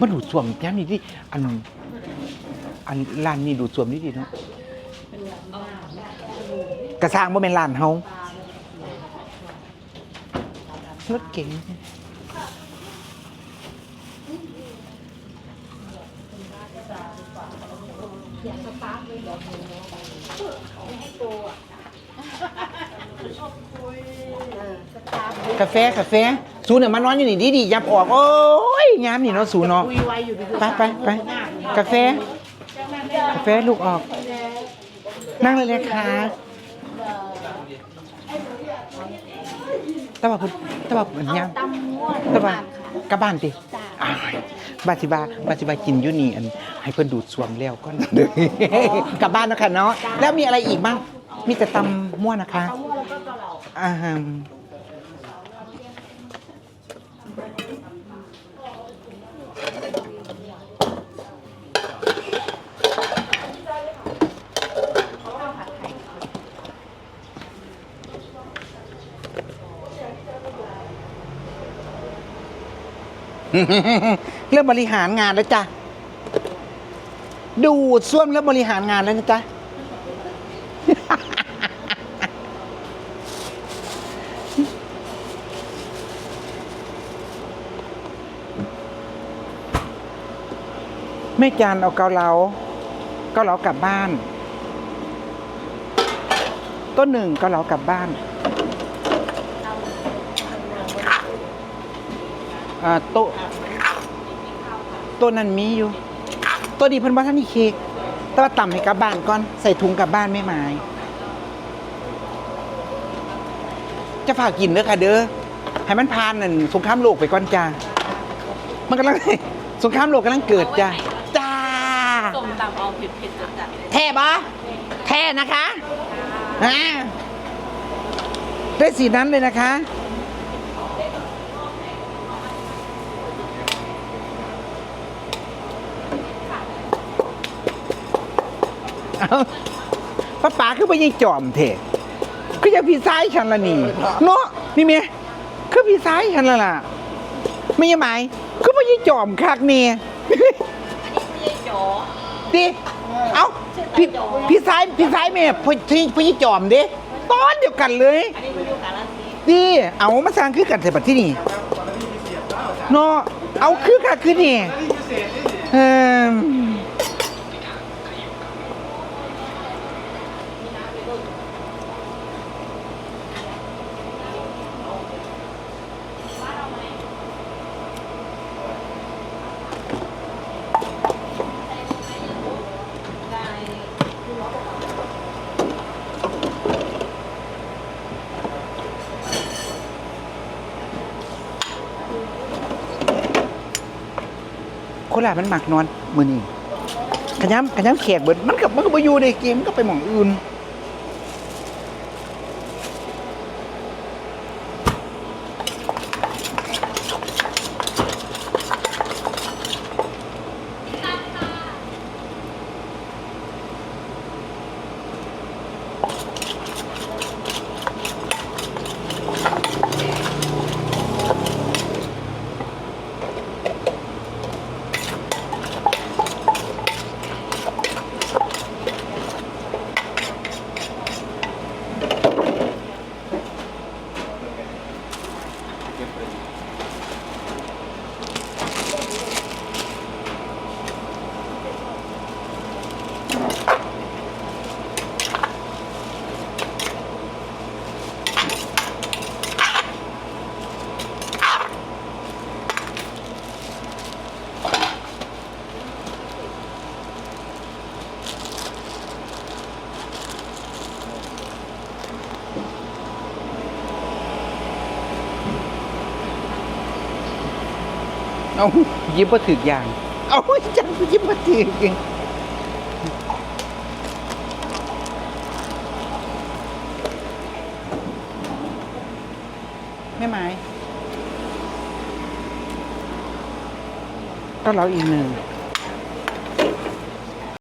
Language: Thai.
มาดูดซ่วมย้ำนี่ดิอัน อันร้านนี้ดูดซ่วมนี่ดิเนาะกระสร้างบ่แม่นร้านเฮารถเก๋งกา แฟกาแฟสูเนี่ยมานอนอยู่นี่ดีๆยับออก โอ้ยยามนี่เนาะสูเนาะคุยไวอยู่ดีไปไปไปกาแฟ กาแฟลูกออก นั่งเลยเลยค่ะตะบะพุ่นตะบะเหมือนยังตำมั่วตะบะกลับบ้านติอ้ายบาสิบาบาสิบากินอยู่นี่อัน ให้เพิ่นดูดสวมแล้วก็เด้อกลับบ้านเนาะคะเนาะแล้วมีอะไรอีกบ้าง มีแต่ตำมั่วนะคะตำมั่วแล้วก็กะเหล่าอ่าเริ่มบริหารงานแล้วจ้ะ ดูดซ่วมเริ่มบริหารงานแล้วนะจ๊ะ แม่จานเอาเกาเหลาเกาเหลากลับบ้าน ต้นหนึ่งเกาเหลากลับบ้านอ่าโต๊ะโต๊ะนั้นมีอยู่ต๊ะนี้เพิ่นว่าท่านนี่เค้กแต่ว่าต่ำให้กลับบ้านก่อนใส่ถุงกลับบ้านไม่หมาย จะฝากกินเด้อค่ะเด้อให้มันผ่านนั่นสงครามโลกไปก่อนจ้ามันกำลังสงครามโลกกำลังเกิดจ้า แท่บะแท่นะคะอ่าได้สีนั้นเลยนะคะ เอาป้าป๋าคือไปยิงจอมเถอะคือจะพี่ซ้ายฉันละนี่เนาะนี่เมียคือพี่ซ้ายฉันละล่ะ ไม่ยังไหมคือไปยิงจอมคักเนี่ย อันนี้ไม่ใช่โจ ดิเอ้าพี่พี่ซ้ายพี่ซ้ายเมียพี่พี่พี่จอมดิตอนเดียวกันเลยอันนี้ไม่รู้กาลสีดิเอามาสร้างคือกันแต่บัดที่นี่เนาะเอาคือกันคือนี่เออ ครามันหมักนอนมือนี่ขย้ำขย้ำแขกเบิดมันกับมันก็ไปอยู่ในเกมมันก็ไปหมองอื่น เอายิ้มมาถือกอย่าง เอาจังยิ้มมาถือก เองไม่หมายก็เราอีกหนึ่ง